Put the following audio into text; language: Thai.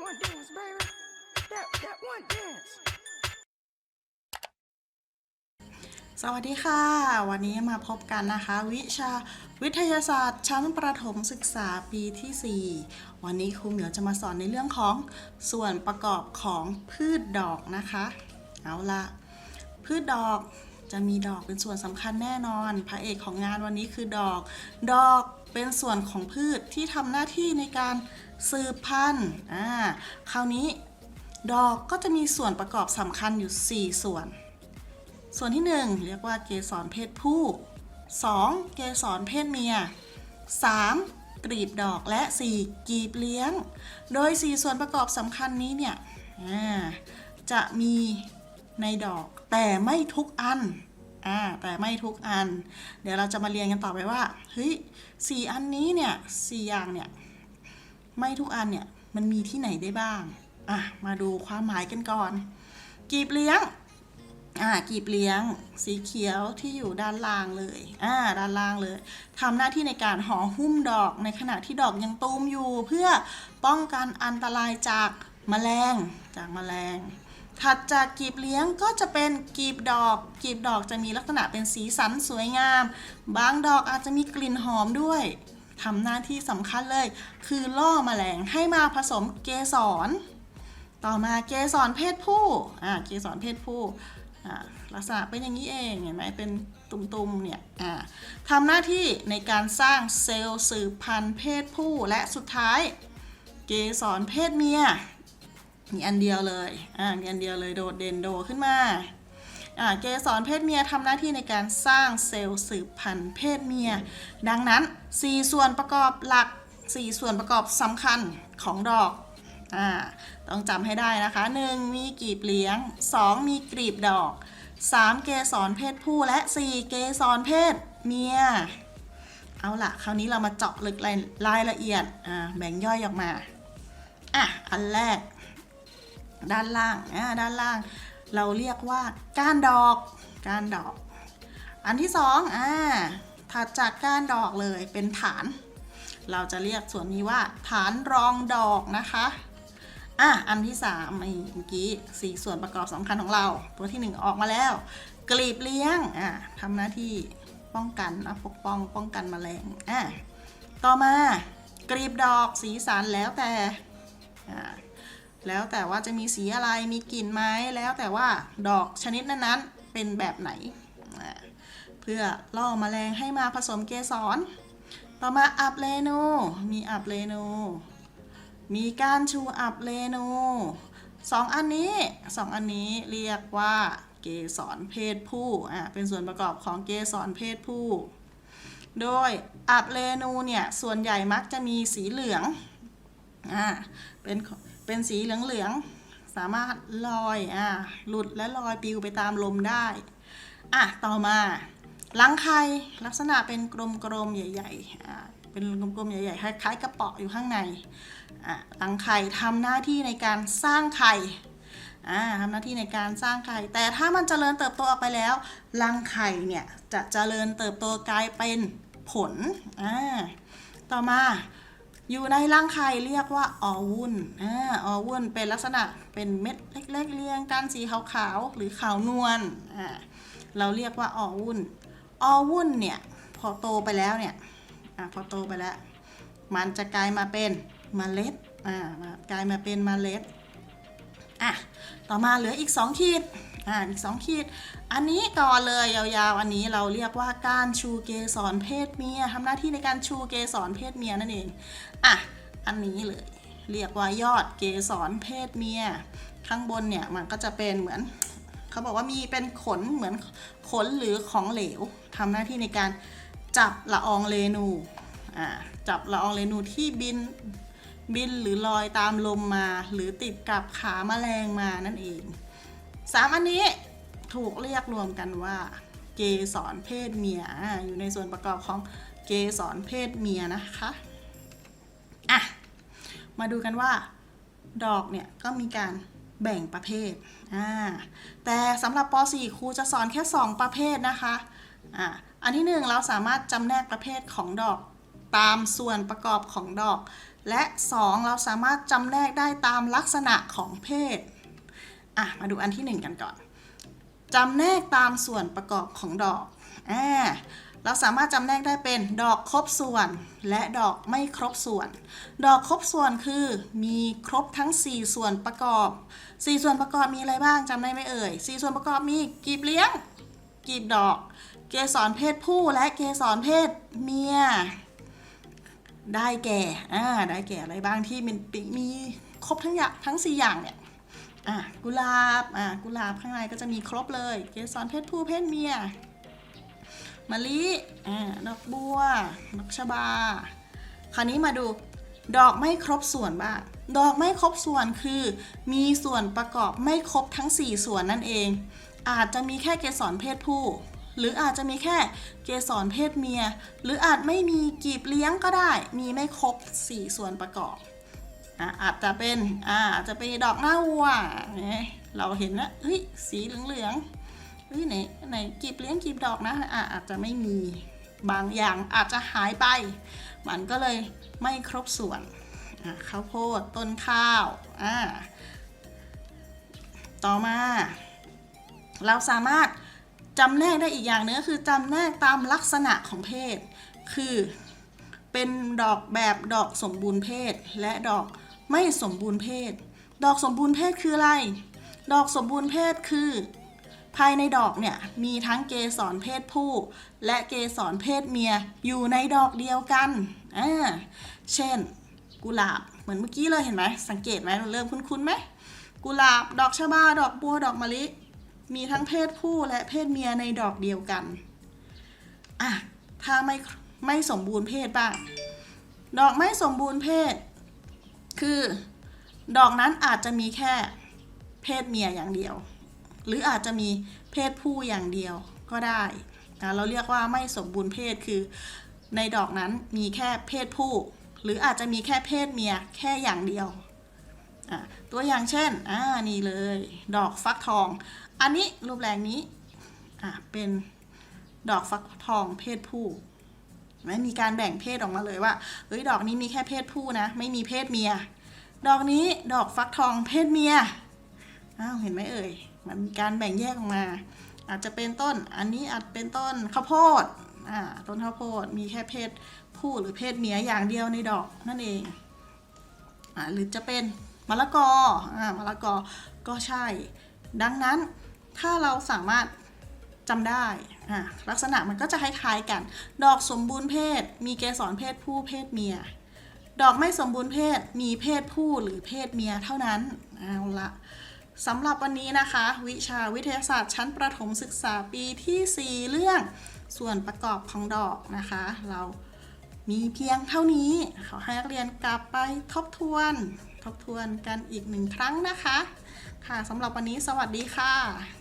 one dance, baby. That that one dance. สวัสดีค่ะ วันนี้มาพบกันนะคะ วิชาวิทยาศาสตร์ชั้นประถมศึกษาปีที่ 4 วันนี้ครูเหมียวจะมาสอนในเรื่องของส่วนประกอบของพืชดอกนะคะ เอาละพืชดอกจะมีดอกเป็นส่วนสำคัญแน่นอน พระเอกของงานวันนี้คือดอก ดอก เป็นส่วนของพืชที่ทำหน้าที่ในการสืบพันธุ์อ่าคราวนี้ดอกก็จะมีส่วนประกอบสำคัญอยู่ 4 ส่วน ส่วนที่ 1 เรียกว่าเกสรเพศผู้ 2. เกสรเพศเมีย 3. กลีบดอกและ 4. กีบเลี้ยง โดย 4 ส่วนประกอบสำคัญนี้เนี่ยจะมีในดอกแต่ไม่ทุกอัน อ่าแต่ไม่ทุกอัน เดี๋ยวเราจะมาเรียนกันต่อไปว่าเฮ้ยสี่อันนี้เนี่ยสี่อย่างเนี่ยไม่ทุกอันเนี่ยมันมีที่ไหนได้บ้างอะมาดูความหมายกันก่อน กีบเลี้ยงอ่ากีบเลี้ยง สีเขียวที่อยู่ด้านล่างเลยอ่าด้านล่างเลยทำหน้าที่ในการห่อหุ้มดอกในขณะที่ดอกยังตูมอยู่ เพื่อป้องกันอันตรายจากแมลงจากแมลง ถัดจากกีบเลี้ยงก็จะเป็นกีบดอก กีบดอกจะมีลักษณะเป็นสีสันสวยงาม บางดอกอาจจะมีกลิ่นหอมด้วยทำหน้าที่สำคัญเลย คือล่อแมลงให้มาผสมเกสร ต่อมาเกสรเพศผู้อ่าเกสรเพศผู้อ่าลักษณะเป็นอย่างนี้เองเห็นไหมเป็นตุ่มๆเนี่ยอ่าทำหน้าที่ในการสร้างเซลล์สืบพันธุ์เพศผู้และสุดท้าย เกสรเพศเมีย มีอันเดียวเลย อ่า มีอันเดียวเลยโดดเด่นโดขึ้นมา อ่า เกสรเพศเมียทำหน้าที่ในการสร้างเซลล์สืบพันธุ์เพศเมีย ดังนั้น 4 ส่วนประกอบหลัก 4 ส่วนประกอบสำคัญของดอก อ่า ต้องจำให้ได้นะคะ 1. มีกลีบเลี้ยง 2. มีกลีบดอก 3. เกสรเพศผู้และ 4. เกสรเพศเมีย เอาล่ะ คราวนี้เรามาเจาะลึกรายรายละเอียด อ่า แบ่งย่อยออกมา อะ อันแรก ด้านล่างอ่าด้านล่าง เราเรียกว่าก้านดอกก้านดอก อันที่สองอ่าถัดจากก้านดอกเลยเป็นฐาน เราจะเรียกส่วนนี้ว่าฐานรองดอกนะคะอะอันที่สามเมื่อกี้สี่ส่วนประกอบสำคัญของเรา ตัวที่หนึ่งออกมาแล้ว กลีบเลี้ยงอะทำหน้าที่ป้องกันนะปกป้องป้องกันแมลงอะต่อมากลีบดอกสีสันแล้วแต่อ่า แล้วแต่ว่าจะมีสีอะไรมีกลิ่นไหมแล้วแต่ว่าดอกชนิดนั้นๆ เป็นแบบไหน เพื่อล่อแมลงให้มาผสมเกสร ต่อมาอับเรนูมีอับเรนูมีการชูอับเรนูสองอันนี้สองอันนี้เรียกว่าเกสรเพศผู้อ่าเป็นส่วนประกอบของเกสรเพศผู้ โดยอับเรนูเนี่ยส่วนใหญ่มักจะมีสีเหลืองอ่าเป็น เป็นสีเหลืองๆ สามารถลอยอ่าหลุดและลอยปลิวไปตามลมได้อะต่อมารังไข่ลักษณะเป็นกลมๆใหญ่ๆอ่าเป็นกลมๆใหญ่ๆคล้ายๆกระป๋ออยู่ข้างในอะรังไข่ทำหน้าที่ในการสร้างไข่อ่าทำหน้าที่ในการสร้างไข่ แต่ถ้ามันเจริญเติบโตออกไปแล้วรังไข่เนี่ยจะเจริญเติบโตกลายเป็นผลอ่าต่อมา อยู่ในรังไข่เรียกว่าออวุ้นอ่าออวุ้นเป็นลักษณะเป็นเม็ดเล็กๆเรียงกันสีขาวๆหรือขาวนวลอ่าเราเรียกว่าออวุ้นออวุ้นเนี่ยพอโตไปแล้วเนี่ยอ่าพอโตไปแล้ว มันจะกลายมาเป็นเมล็ดอ่ากลายมาเป็นเมล็ดอะต่อมาเหลืออีก 2 ขีด อ่าอีก 2 ขีด อันนี้ก่อนเลยยาวๆ อันนี้เราเรียกว่าการชูเกสรเพศเมียทำหน้าที่ในการชูเกสรเพศเมียนั่นเอง อะ อันนี้เลย เรียกว่ายอดเกสรเพศเมีย ข้างบนเนี่ยมันก็จะเป็นเหมือน เขาบอกว่ามีเป็นขนเหมือนขนหรือของเหลวทำหน้าที่ในการจับละอองเรนู อ่า จับละอองเรนูที่บินบินหรือลอยตามลมมา หรือติดกับขาแมลงมานั่นเอง สามอันนี้ถูกเรียกรวมกันว่าเกสรเพศเมียอยู่ในส่วนประกอบของเกสรเพศเมียนะคะอะมาดูกันว่า ดอกเนี่ยก็มีการแบ่งประเภทอ่าแต่สำหรับป .4 ครูจะสอนแค่ 2 ประเภทนะคะอ่าอันที่หนึ่งเราสามารถจำแนกประเภทของดอกตามส่วนประกอบของดอก และ 2 เราสามารถจำแนกได้ตามลักษณะของเพศ อะมาดูอันที่ 1 กันก่อนจำแนกตามส่วนประกอบของดอกอ่าเราสามารถจำแนกได้เป็นดอกครบส่วน และดอกไม่ครบส่วน ดอกครบส่วนคือมีครบทั้ง 4 ส่วนประกอบ 4 ส่วนประกอบมีอะไรบ้างจำได้ไหมเอ่ย 4 ส่วนประกอบมีกีบเลี้ยง กีบดอก เกสรเพศผู้และเกสรเพศเมีย ได้แก่ อ่า ได้แก่อะไรบ้างที่มันมีครบทั้งอย่างทั้ง 4 อย่างเนี่ย อะกุหลาบอะกุหลาบข้างในก็จะมีครบเลย เกสรเพศผู้เพศเมียมะลิอ่าดอกบัวดอกชบา คราวนี้มาดูดอกไม่ครบส่วนบ้างดอกไม่ครบส่วนคือ มีส่วนประกอบไม่ครบทั้ง 4 ส่วนนั่นเอง อาจจะมีแค่เกสรเพศผู้ หรืออาจจะมีแค่เกสรเพศเมีย หรืออาจไม่มีกีบเลี้ยงก็ได้ มีไม่ครบ 4 ส่วนประกอบ อาจจะเป็นอาอาจจะเป็นดอกหน้าวัวเราเห็นนะเฮ้ยสีเหลืองๆเฮ้ยไหนไหนกีบเลี้ยงกีบดอกนะอะอาจจะไม่มีบางอย่างอาจจะหายไป มันก็เลยไม่ครบส่วนข้าวโพดต้นข้าวอ่าต่อมา เราสามารถจำแนกได้อีกอย่างหนึงก็คือจำแนกตามลักษณะของเพศ คือเป็นดอกแบบดอกสมบูรณ์เพศและดอก ไม่สมบูรณ์เพศ ดอกสมบูรณ์เพศคืออะไร ดอกสมบูรณ์เพศคือ ภายในดอกเนี่ยมีทั้งเกสรเพศผู้ และเกสรเพศเมียอยู่ในดอกเดียวกันอ่าเช่น กุหลาบเหมือนเมื่อกี้เลยเห็นไหมสังเกตไหมเราเริ่มคุ้นๆไหมกุหลาบ ดอกชะบา ดอกบัว ดอกมะลิ มีทั้งเพศผู้และเพศเมียในดอกเดียวกัน อะ ถ้าไม่ไม่สมบูรณ์เพศบ้าง ดอกไม่สมบูรณ์เพศ คือดอกนั้นอาจจะมีแค่เพศเมียอย่างเดียว หรืออาจจะมีเพศผู้อย่างเดียวก็ได้นะเราเรียกว่าไม่สมบูรณ์เพศคือในดอกนั้นมีแค่เพศผู้ หรืออาจจะมีแค่เพศเมียแค่อย่างเดียวตัวอย่างเช่นอ่านี่เลย ดอกฟักทอง อันนี้รูปแรงนี้อะเป็นดอกฟักทองเพศผู้ ไม่มีการแบ่งเพศออกมาเลยว่าเฮ้ยดอกนี้มีแค่เพศผู้นะ ไม่มีเพศเมีย ดอกนี้ดอกฟักทองเพศเมียอ้าวเห็นไหมเอ่ยมันมีการแบ่งแยกออกมา อาจจะเป็นต้นอันนี้อาจเป็นต้นข้าวโพดอ่าต้นข้าวโพดมีแค่เพศผู้หรือเพศเมียอย่างเดียวในดอกนั่นเองอ่าหรือจะเป็นมะละกออ่ามะละกอก็ใช่ ดังนั้นถ้าเราสามารถ จำได้อะลักษณะมันก็จะคล้ายๆกัน ดอกสมบูรณ์เพศ มีเกสรเพศผู้เพศเมีย ดอกไม่สมบูรณ์เพศ มีเพศผู้หรือเพศเมียเท่านั้นเอาละสำหรับวันนี้นะคะ วิชาวิทยาศาสตร์ชั้นประถมศึกษาปีที่ 4 เรื่องส่วนประกอบของดอกนะคะ เรามีเพียงเท่านี้ขอให้นักเรียนกลับไปทบทวน ทบทวนกันอีกหนึ่งครั้งนะคะ ค่ะสำหรับวันนี้สวัสดีค่ะ